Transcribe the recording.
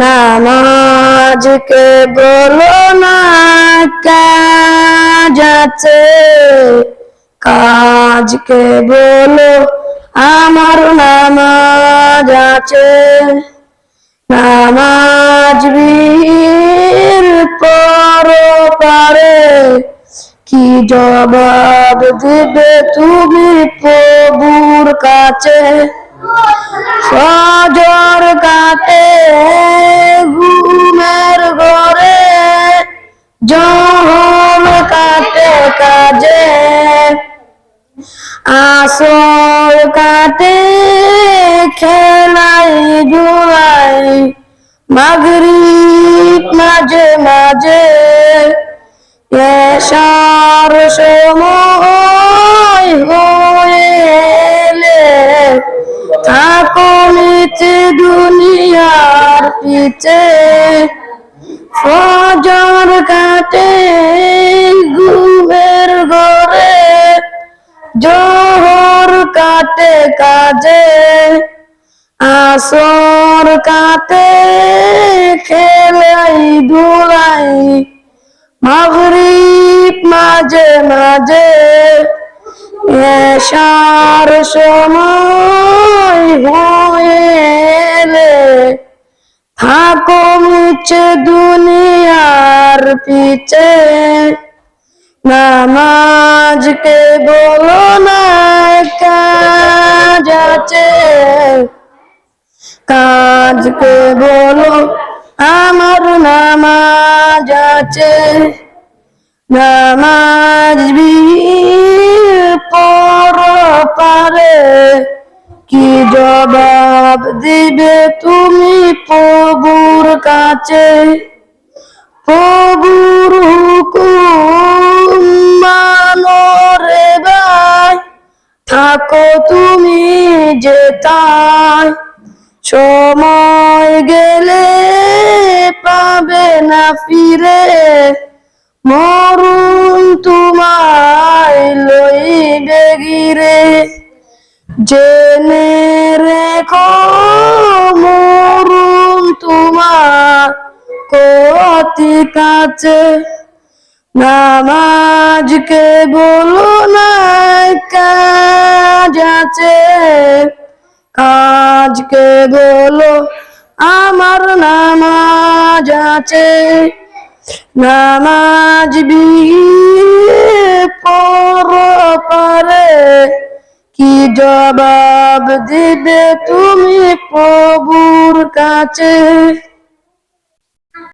নামাজকে বলো না কাজ আছে কাজকে বলো, আমার নামাজ আছে। নামাজ বীর পর পারে। কি জবাব দিবে তুমি প্রভুর কাছে? কাটে ঘুমের ঘরে জহর কাটে কাজে আসর কাটে খেলাই জুলাই মাগরিব মাঝে মাঝে এসার সময় হয়ে থাকো নিচে দুনিয়ার পিছে, ফজর কাটে ঘুমের ঘরে, জোহর কাটে কাজে, আসর কাটে খেলাই ধুলাই মাগরিব মাঝে মাঝে এসার সময় থাকো দুনিয়ার পিছে। নামাজকে বলো না কাজ। আছে কাজকে বলো, আমার নামাজ আছে। নামাজ পর জবাব দিবে তুমি প্রভুর কাছে। প্রভুর হুকুম রে ভাই। থাকো তুমি যেতায় সময় গেলে পাবে না ফিরে। মরুন তোমায় লইবে গিরে জেনে রেখো মরুন তোমার কতি কাছে। নামাজকে বলো না কাজ আছে। কাজকে বলো, আমার নামাজ আছে। নামাজ পর জবাব দিবে তুমি প্রভুর কাছে।